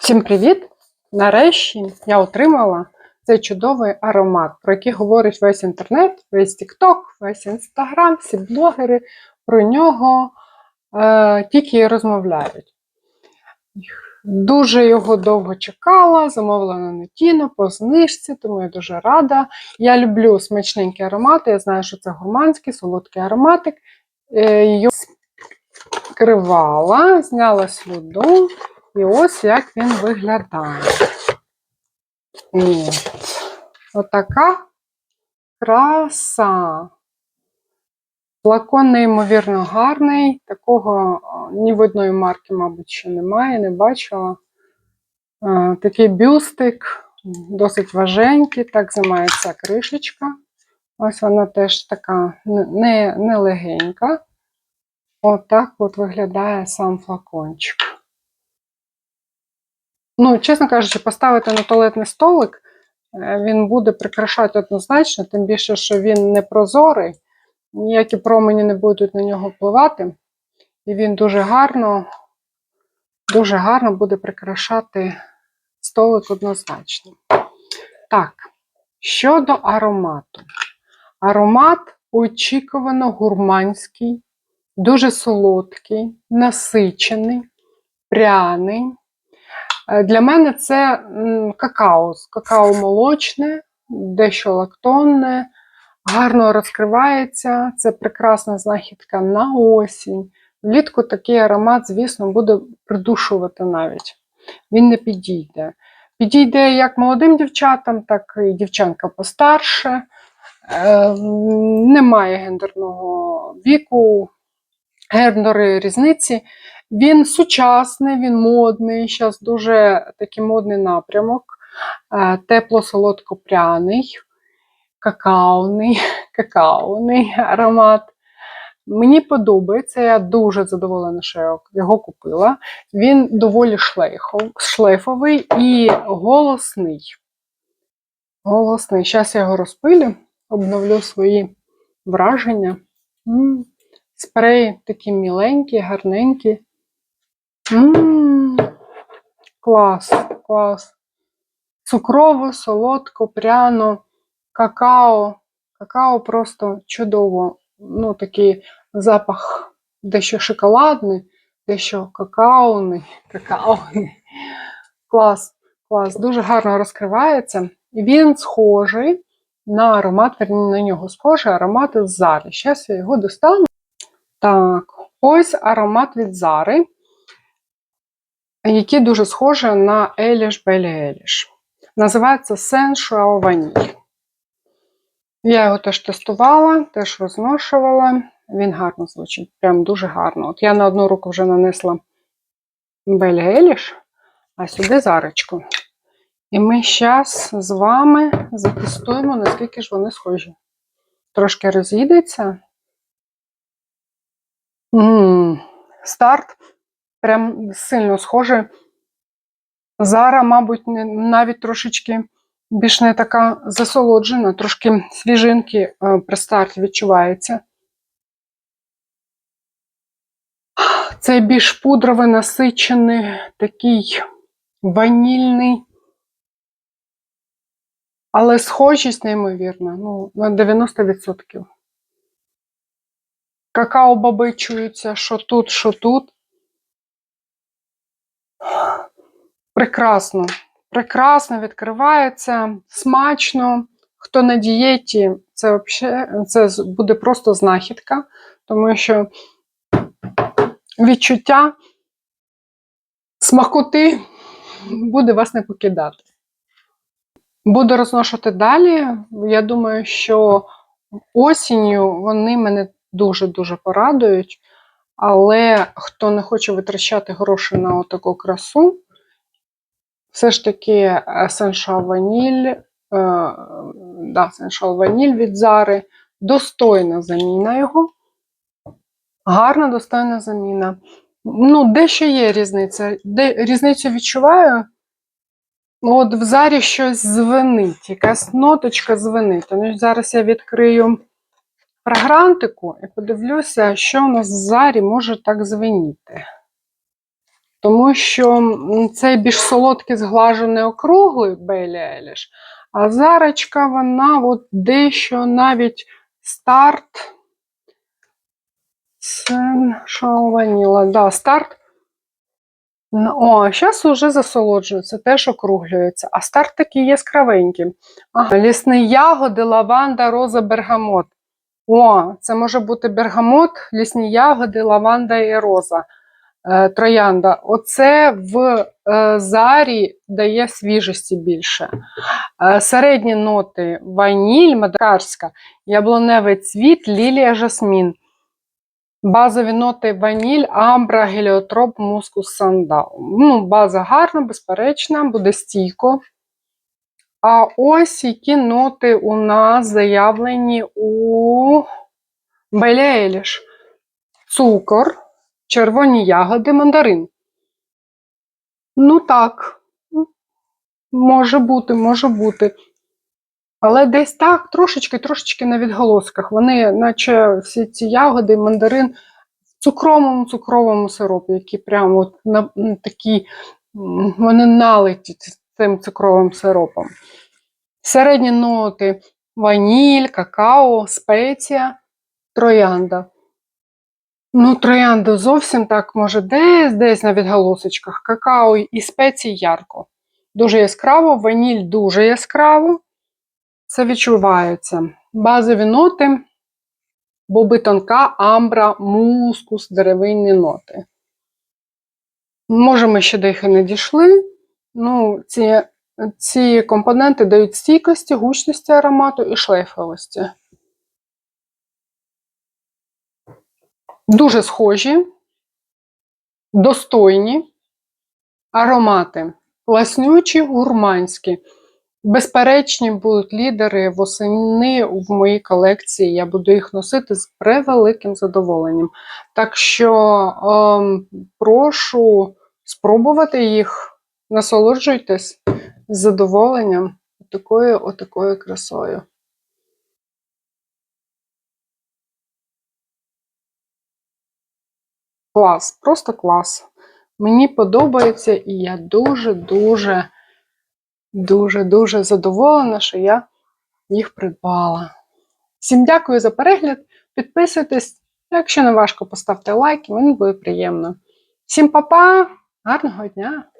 Всім привіт! Нарешті я отримала цей чудовий аромат, про який говорить весь інтернет, весь TikTok, весь Інстаграм, всі блогери про нього е, тільки розмовляють. Дуже його довго чекала, замовила на Нетіно по знижці, тому я дуже рада. Я люблю смачненькі аромати. Я знаю, що це гурманський, солодкий ароматик. Е, Його скривала, зняла слюду. І ось як він виглядає. От. Отака краса. Флакон неймовірно гарний. Такого ні в одної марки, мабуть, ще немає, не бачила. Такий бюстик, досить важенький, так займається кришечка. Ось вона теж така не, не легенька. Отак от виглядає сам флакончик. Ну, чесно кажучи, поставити на туалетний столик, е, він буде прикрашати однозначно, тим більше, що він не прозорий, ніякі промені не будуть на нього впливати. І він дуже гарно, дуже гарно буде прикрашати столик однозначно. Так, щодо аромату. Аромат очікувано гурманський, дуже солодкий, насичений, пряний. Е, Для мене це какао, какао молочне, дещо лактонне, гарно розкривається. Це прекрасна знахідка на осінь. Влітку такий аромат, звісно, буде придушувати навіть. Він не підійде. Підійде як молодим дівчатам, так і дівчанка постарше. Е, Немає гендерного віку, гендерної різниці. Він сучасний, він модний. Зараз дуже такий модний напрямок. Е, Тепло-солодко-пряний, какаоний, какаоний аромат. Мені подобається, я дуже задоволена, що я його купила. Він доволі шлейфовий і голосний. Голосний. Зараз я його розпилю, обновлю свої враження. М, Спреї такі міленькі, гарненькі. Клас, клас. Цукрово, солодко, пряно, какао. Какао просто чудово. Ну, такий запах дещо шоколадний, дещо какаоний. какаоний. Клас, клас. Дуже гарно розкривається. Він схожий на аромат, на нього схожий аромат з Зари. Зараз я його достану. Так, ось аромат від Зари які дуже схожі на Еліш Белі Еліш. Називається Sensual Vanille. Я його теж тестувала, теж розношувала. Він гарно звучить, прям дуже гарно. От я на одну руку вже нанесла Белі Еліш, а сюди зарочку. І ми зараз з вами затестуємо, наскільки ж вони схожі. Трошки розійдеться. М -м, старт прям сильно схоже. Зара, мабуть, навіть трошечки більш не така засолоджена, трошки свіжинки е, при старті відчувається. Цей більш пудровий, насичений, такий ванільний, але схожість, неймовірна, ну, на 90%. Какао-боби чуються, що тут, що тут. Прекрасно, прекрасно відкривається, смачно. Хто на дієті, це взагалі, це буде просто знахідка, тому що відчуття смакоти буде вас не покидати. Буду розношувати далі. Я думаю, що осінню вони мене дуже-дуже порадують. Але хто не хоче витрачати гроші на таку красу, все ж таки Essential Vanille, е, да, Essential Vanille від Зари достойна заміна його. Гарна, достойна заміна. Ну, дещо є різниця. Де, різницю відчуваю. Ну, От в зарі щось звенить, якась ноточка звенить. Тому зараз я відкрию фрагрантику і подивлюся, що у нас в зарі може так звеніти. Тому що цей більш солодкий зглажений округлий Бейлі Еліш, а зарочка вона от дещо навіть старт. Це шоу ваніла. Да, старт. О, зараз уже засолоджується, теж округлюється. А старт такий яскравенький. Ага, лісні ягоди, лаванда, роза, бергамот. О, це може бути бергамот, лісні ягоди, лаванда і роза. Е, троянда. Оце в е, зарі дає свіжості більше. Е, середні ноти ваніль, мадагарська, яблуневий цвіт, лілія, жасмін. Базові ноти ваніль, амбра, геліотроп, мускус, сандал. Ну, база гарна, безперечна, буде стійко. А ось які ноти у нас заявлені у Еліш. Цукор, червоні ягоди, мандарин. Ну так, може бути, може бути. Але десь так, трошечки, трошечки на відголосках. Вони, наче всі ці ягоди, мандарин в цукровому цукровому сиропі, які прямо от на, м, такі, вони налиті цим цукровим сиропом. Середні ноти ваніль, какао, спеція, троянда. Ну, троянда зовсім так, може, десь десь на відголосочках. Какао і спеції ярко. Дуже яскраво, ваніль дуже яскраво. Це відчувається. Базові ноти, боби тонка, амбра, мускус, деревинні ноти. Може, ми ще до їх і не дійшли. Ну, ці, ці компоненти дають стійкості, гучності аромату і шлейфовості. Дуже схожі, достойні аромати, класнючі, гурманські. Безперечні будуть лідери восени в моїй колекції. Я буду їх носити з превеликим задоволенням. Так що ем, прошу спробувати їх, насолоджуйтесь з задоволенням такою отакою красою. Клас, просто клас. Мені подобається, і я дуже-дуже, дуже-дуже задоволена, що я їх придбала. Всім дякую за перегляд. Підписуйтесь. Якщо не важко, поставте лайк, мені буде приємно. Всім па-па, гарного дня!